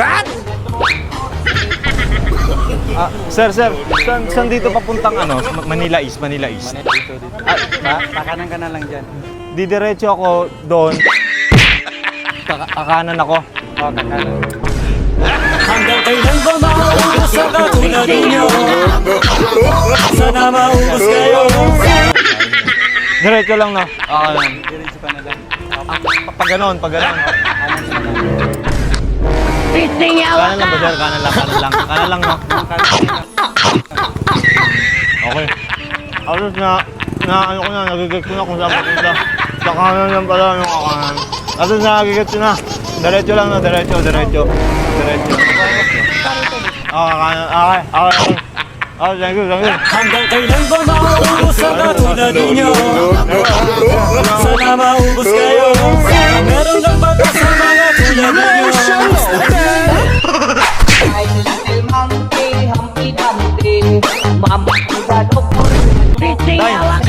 What? Ah, sir, sir, saan, saan dito papuntang ano? Ma- Manila East, Manila East. Dito, dito. Ah, pakanan ka na lang dyan. Didiretso ako doon. Kaka- kakanan ako. O, kakanan. Hanggang kailan ba maubos ang katulad ninyo? Sana maubos kayo Diretso lang na. Kakanan. Diretso ka na lang. Ah, pa- pag ganon, pag ganon. Kanan ka na lang. Kanan lang ba, sir? Kanan lang, kanan lang. Kanan lang, no? Okay. Alos na, na ano ko na, nagigit ko na kung saan papunta. Sa kanan lang pala yung kakanan. Alos na, nagigit ko na. Diretso lang na, diretso, diretso. Diretso. Okay, kanan. Okay, okay. okay. Oh, thank you, thank you. Hanggang kailan ba maubos ang katulad ninyo?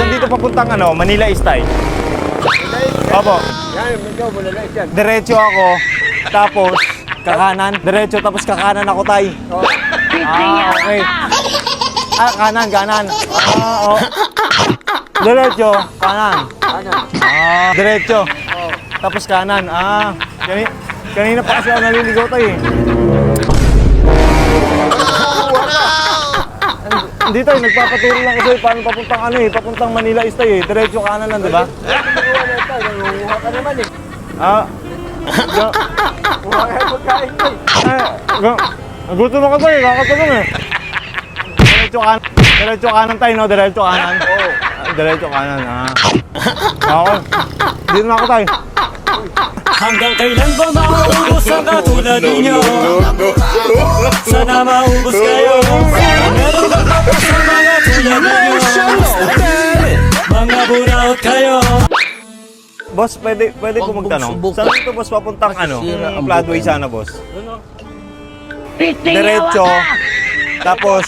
Tay, saan dito papuntang ano, Manila East, Tay? Opo. Yan, medyo bulalay dyan. Diretso ako, tapos kakanan. Diretso, tapos kakanan ako, Tay. Ah, okay. Ah, kanan, kanan. Ah, oh. Diretso, kanan. Kanan. Ah, diretso. Tapos kanan. Ah, kani kanina pa kasi ako naliligaw tayo eh. Hindi tayo, nagpapaturo lang kasi paano papuntang ano eh, papuntang Manila East tayo eh. Diretso kanan lang, di ba? Nangunguha ka naman eh. Ah, ga- Kuha ka pagkain eh. eh, ga- gutom ako tayo, kakatulong eh. Diretso kanan, diretso kanan tayo, no? Diretso kanan. Oo. Diretso kanan, ah. Okay. Dito na ako tayo. Hanggang kailan ba maubos ang katulad ninyo? Sana maubos kayo Meron lang batas Boss, pwede, pwede po magtanong. Saan dito boss papuntang ano? Floodway sana boss. Diretso. Tapos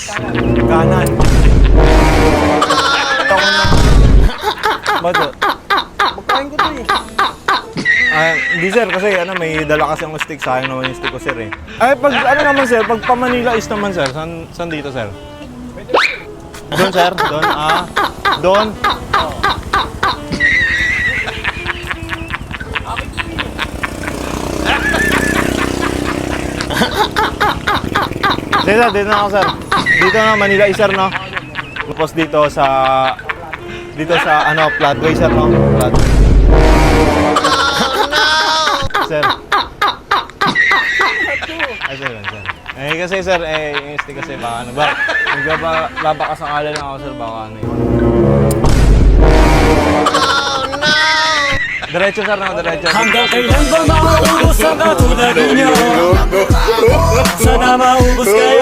kanan. Taon na. Bato. Pagkain ko to eh. Ah, hindi sir kasi ano may dala kasi ang stick sayang naman yung stick ko sir eh. Ay pag ano naman sir, pag pa Manila is naman sir, san, san dito sir? Doon sir, doon ah. Doon. Dito, dito na ako sir. Dito na Manila is sir no. Tapos dito sa dito sa ano Floodway sir no. Floodway. Sir. Ay, sir, sir. Eh, kasi sir, eh, stick kasi baka ano ba? Nagbaba, babakasakala lang ako sir, baka ano yun. Diretso sir, no? Diretso. Hanggang kailan ba maubos ang katulad ninyo? Sana maubos kayo